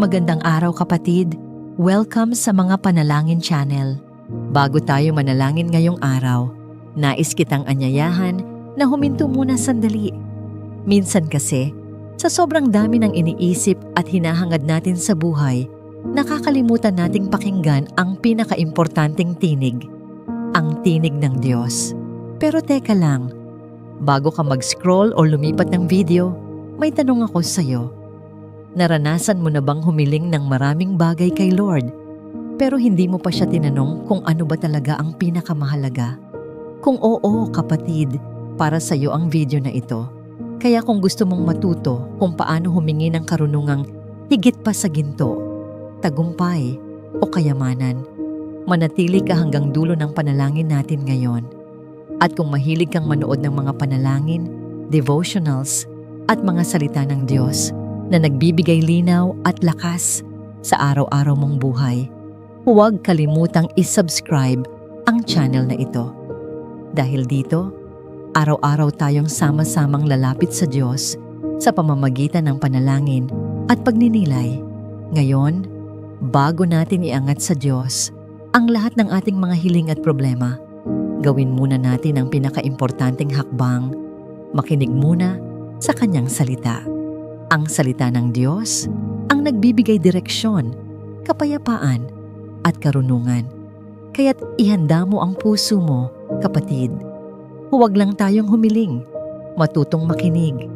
Magandang araw kapatid. Welcome sa mga panalangin channel. Bago tayo manalangin ngayong araw, nais kitang anyayahan na huminto muna sandali. Minsan kasi, sa sobrang dami ng iniisip at hinahangad natin sa buhay, nakakalimutan nating pakinggan ang pinakaimportanteng tinig, ang tinig ng Diyos. Pero teka lang, bago ka mag-scroll o lumipat ng video, may tanong ako sa'yo. Naranasan mo na bang humiling ng maraming bagay kay Lord, pero hindi mo pa siya tinanong kung ano ba talaga ang pinakamahalaga? Kung oo, kapatid, para sa'yo ang video na ito. Kaya kung gusto mong matuto kung paano humingi ng karunungang higit pa sa ginto, tagumpay o kayamanan, manatili ka hanggang dulo ng panalangin natin ngayon. At kung mahilig kang manood ng mga panalangin, devotionals, at mga salita ng Diyos na nagbibigay linaw at lakas sa araw-araw mong buhay, huwag kalimutang isubscribe ang channel na ito. Dahil dito, araw-araw tayong sama-samang lalapit sa Diyos sa pamamagitan ng panalangin at pagninilay. Ngayon, bago natin iangat sa Diyos ang lahat ng ating mga hiling at problema, gawin muna natin ang pinakaimportanteng hakbang, makinig muna sa Kanyang salita. Ang salita ng Diyos ang nagbibigay direksyon, kapayapaan, at karunungan. Kaya't ihanda mo ang puso mo, kapatid. Huwag lang tayong humiling, matutong makinig.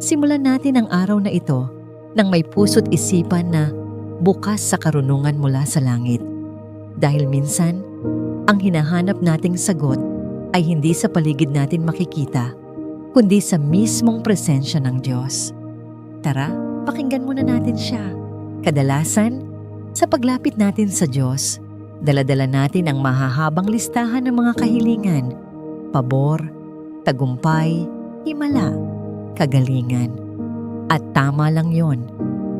Simulan natin ang araw na ito nang may puso't isipan na bukas sa karunungan mula sa langit. Dahil minsan, ang hinahanap nating sagot ay hindi sa paligid natin makikita, kundi sa mismong presensya ng Diyos. Tara, pakinggan muna natin siya. Kadalasan, sa paglapit natin sa Diyos, daladala natin ang mahahabang listahan ng mga kahilingan, pabor, tagumpay, himala, kagalingan. At tama lang yon.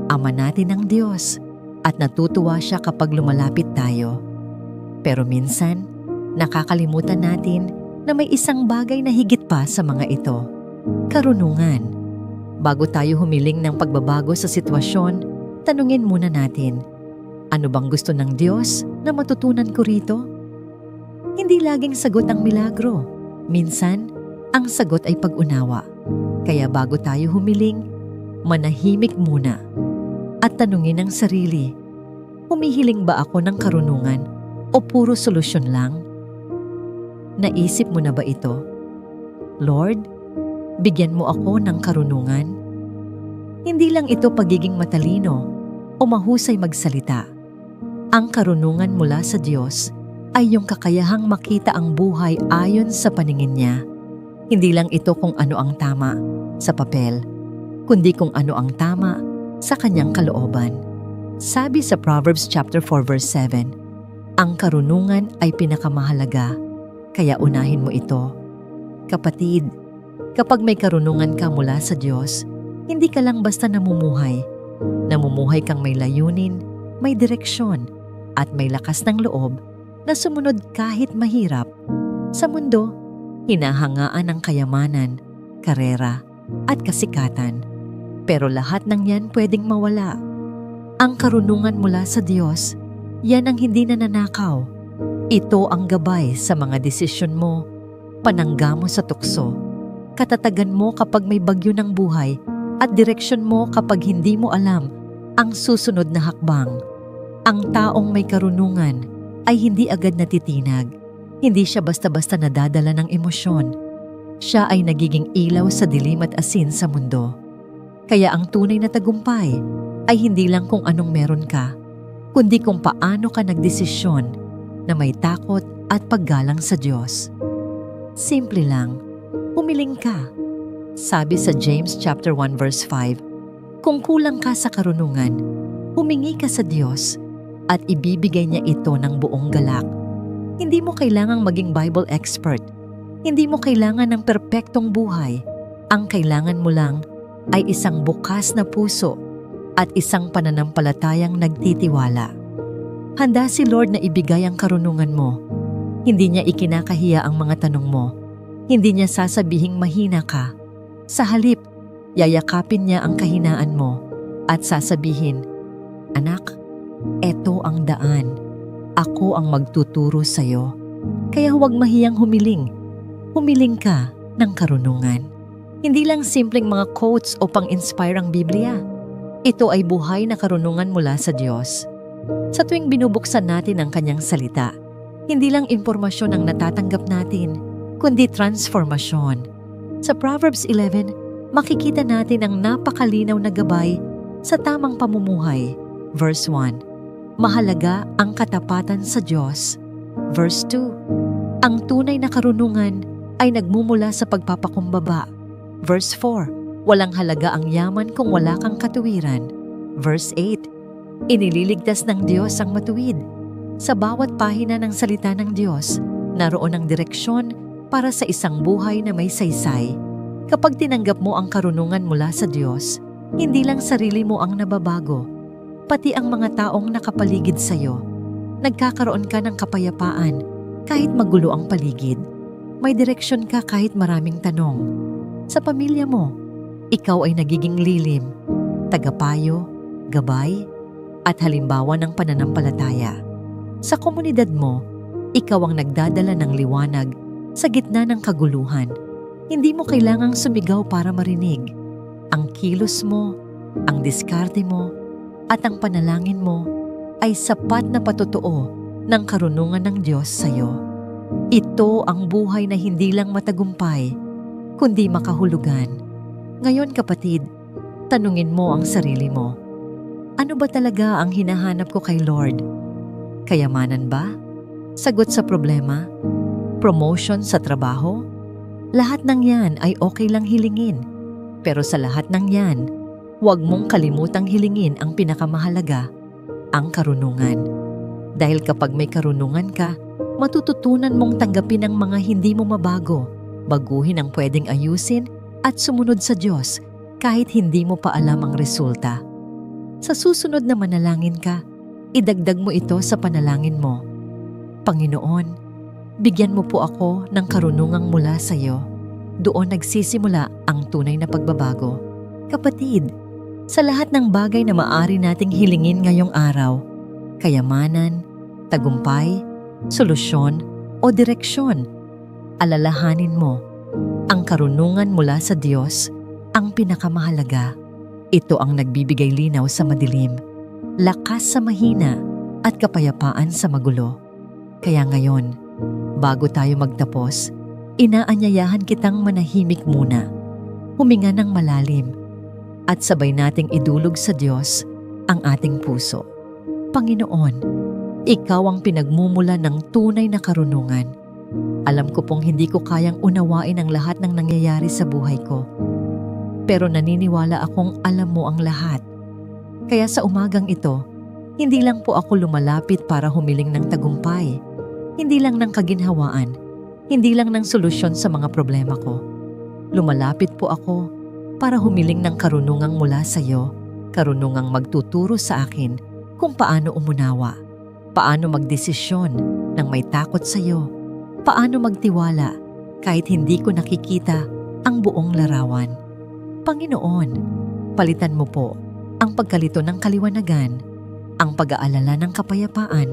Ama natin ang Diyos at natutuwa siya kapag lumalapit tayo. Pero minsan, nakakalimutan natin na may isang bagay na higit pa sa mga ito. Karunungan. Bago tayo humiling ng pagbabago sa sitwasyon, tanungin muna natin, ano bang gusto ng Diyos na matutunan ko rito? Hindi laging sagot ang milagro. Minsan, ang sagot ay pag-unawa. Kaya bago tayo humiling, manahimik muna at tanungin ang sarili, humihiling ba ako ng karunungan o puro solusyon lang? Naisip mo na ba ito? Lord, bigyan mo ako ng karunungan. Hindi lang ito pagiging matalino o mahusay magsalita. Ang karunungan mula sa Diyos ay yung kakayahang makita ang buhay ayon sa paningin niya. Hindi lang ito kung ano ang tama sa papel, kundi kung ano ang tama sa kanyang kalooban. Sabi sa Proverbs chapter 4 verse 7, ang karunungan ay pinakamahalaga, kaya unahin mo ito. Kapatid, Kapag may karunungan ka mula sa Diyos, hindi ka lang basta namumuhay. Namumuhay kang may layunin, may direksyon, at may lakas ng loob na sumunod kahit mahirap. Sa mundo, hinahangaan ang kayamanan, karera, at kasikatan. Pero lahat ng yan pwedeng mawala. Ang karunungan mula sa Diyos, yan ang hindi nananakaw. Ito ang gabay sa mga desisyon mo, panangga mo sa tukso, katatagan mo kapag may bagyo ng buhay at direksyon mo kapag hindi mo alam ang susunod na hakbang. Ang taong may karunungan ay hindi agad natitinag. Hindi siya basta-basta nadadala ng emosyon. Siya ay nagiging ilaw sa dilim at asin sa mundo. Kaya ang tunay na tagumpay ay hindi lang kung anong meron ka, kundi kung paano ka nagdesisyon na may takot at paggalang sa Diyos. Simple lang, humiling ka. Sabi sa James chapter 1 verse 5, kung kulang ka sa karunungan, humingi ka sa Diyos at ibibigay niya ito ng buong galak. Hindi mo kailangang maging Bible expert. Hindi mo kailangan ng perpektong buhay. Ang kailangan mo lang ay isang bukas na puso at isang pananampalatayang nagtitiwala. Handa si Lord na ibigay ang karunungan mo. Hindi niya ikinakahiya ang mga tanong mo hindi niya sasabihing mahina ka. Sa halip, yayakapin niya ang kahinaan mo at sasabihin, Anak, eto ang daan. Ako ang magtuturo sa'yo. Kaya huwag mahiyang humiling. Humiling ka ng karunungan. Hindi lang simpleng mga quotes o pang-inspire ang Biblia. Ito ay buhay na karunungan mula sa Diyos. Sa tuwing binubuksan natin ang kanyang salita, hindi lang impormasyon ang natatanggap natin, kundi transformasyon. Sa Proverbs 11, makikita natin ang napakalinaw na gabay sa tamang pamumuhay. Verse 1. Mahalaga ang katapatan sa Diyos. Verse 2. Ang tunay na karunungan ay nagmumula sa pagpapakumbaba. Verse 4. Walang halaga ang yaman kung wala kang katuwiran. Verse 8. Inililigtas ng Diyos ang matuwid. Sa bawat pahina ng salita ng Diyos, naroon ang direksyon para sa isang buhay na may saysay. Kapag tinanggap mo ang karunungan mula sa Diyos, hindi lang sarili mo ang nababago, pati ang mga taong nakapaligid sa iyo. Nagkakaroon ka ng kapayapaan kahit magulo ang paligid. May direksyon ka kahit maraming tanong. Sa pamilya mo, ikaw ay nagiging lilim, tagapayo, gabay, at halimbawa ng pananampalataya. Sa komunidad mo, ikaw ang nagdadala ng liwanag sa gitna ng kaguluhan. Hindi mo kailangang sumigaw para marinig. Ang kilos mo, ang diskarte mo, at ang panalangin mo ay sapat na patotoo ng karunungan ng Diyos sa iyo. Ito ang buhay na hindi lang matagumpay, kundi makahulugan. Ngayon kapatid, tanungin mo ang sarili mo. Ano ba talaga ang hinahanap ko kay Lord? Kayamanan ba? Sagot sa problema? Promotion sa trabaho? Lahat ng yan ay okay lang hilingin. Pero sa lahat ng yan, huwag mong kalimutang hilingin ang pinakamahalaga, ang karunungan. Dahil kapag may karunungan ka, matututunan mong tanggapin ang mga hindi mo mabago, baguhin ang pwedeng ayusin at sumunod sa Diyos kahit hindi mo pa alam ang resulta. Sa susunod na manalangin ka, idagdag mo ito sa panalangin mo. Panginoon, bigyan mo po ako ng karunungang mula sa iyo. Doon nagsisimula ang tunay na pagbabago. Kapatid, sa lahat ng bagay na maari nating hilingin ngayong araw, kayamanan, tagumpay, solusyon, o direksyon, alalahanin mo, ang karunungan mula sa Diyos ang pinakamahalaga. Ito ang nagbibigay linaw sa madilim, lakas sa mahina, at kapayapaan sa magulo. Kaya ngayon, bago tayo magtapos, inaanyayahan kitang manahimik muna, huminga ng malalim, at sabay nating idulog sa Diyos ang ating puso. Panginoon, Ikaw ang pinagmumula ng tunay na karunungan. Alam ko pong hindi ko kayang unawain ang lahat ng nangyayari sa buhay ko. Pero naniniwala akong alam mo ang lahat. Kaya sa umagang ito, hindi lang po ako lumalapit para humiling ng tagumpay. Hindi lang ng kaginhawaan. Hindi lang ng solusyon sa mga problema ko. Lumalapit po ako para humiling ng karunungang mula sa iyo, karunungang magtuturo sa akin kung paano umunawa, paano magdesisyon nang may takot sa iyo, paano magtiwala kahit hindi ko nakikita ang buong larawan. Panginoon, palitan mo po ang pagkalito ng kaliwanagan, ang pag-aalala ng kapayapaan,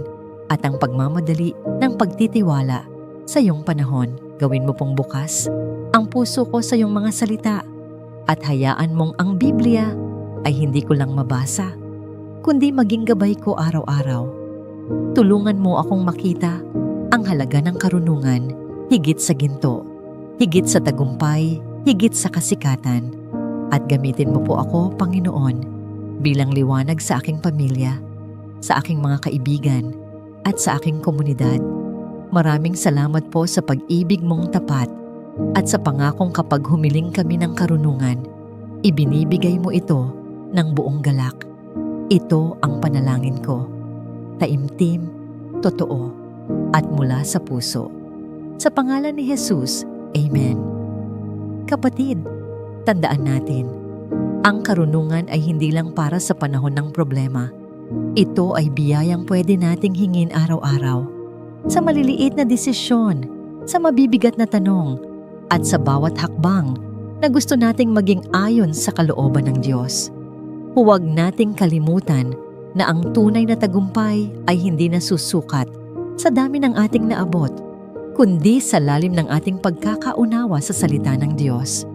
at ang pagmamadali ng pagtitiwala sa iyong panahon. Gawin mo pong bukas ang puso ko sa iyong mga salita at hayaan mong ang Biblia ay hindi ko lang mabasa, kundi maging gabay ko araw-araw. Tulungan mo akong makita ang halaga ng karunungan higit sa ginto, higit sa tagumpay, higit sa kasikatan. At gamitin mo po ako, Panginoon, bilang liwanag sa aking pamilya, sa aking mga kaibigan, at sa aking komunidad. Maraming salamat po sa pag-ibig mong tapat at sa pangakong kapag humiling kami ng karunungan, ibinibigay mo ito ng buong galak. Ito ang panalangin ko. Taimtim, totoo, at mula sa puso. Sa pangalan ni Jesus, Amen. Kapatid, tandaan natin, ang karunungan ay hindi lang para sa panahon ng problema. Ito ay biyayang pwede nating hingin araw-araw. Sa maliliit na desisyon, sa mabibigat na tanong, at sa bawat hakbang na gusto nating maging ayon sa kalooban ng Diyos. Huwag nating kalimutan na ang tunay na tagumpay ay hindi nasusukat sa dami ng ating naabot, kundi sa lalim ng ating pagkakaunawa sa salita ng Diyos.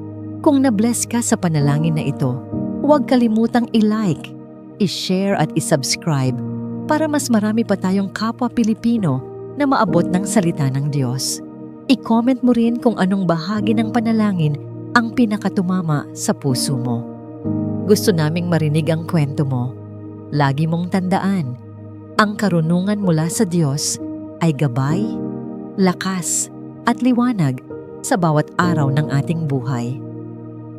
Kung na-bless ka sa panalangin na ito, huwag kalimutang i-like, i-share at i-subscribe para mas marami pa tayong kapwa Pilipino na maabot ng salita ng Diyos. I-comment mo rin kung anong bahagi ng panalangin ang pinakatumama sa puso mo. Gusto naming marinig ang kwento mo. Lagi mong tandaan, ang karunungan mula sa Diyos ay gabay, lakas at liwanag sa bawat araw ng ating buhay.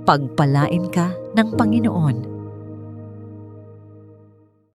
Pagpalain ka ng Panginoon